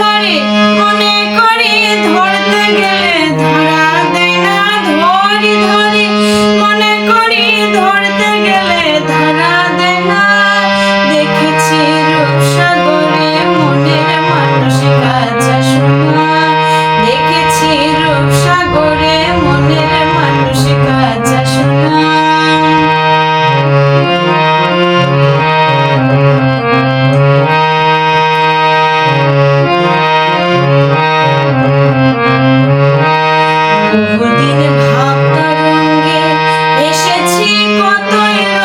party. আছি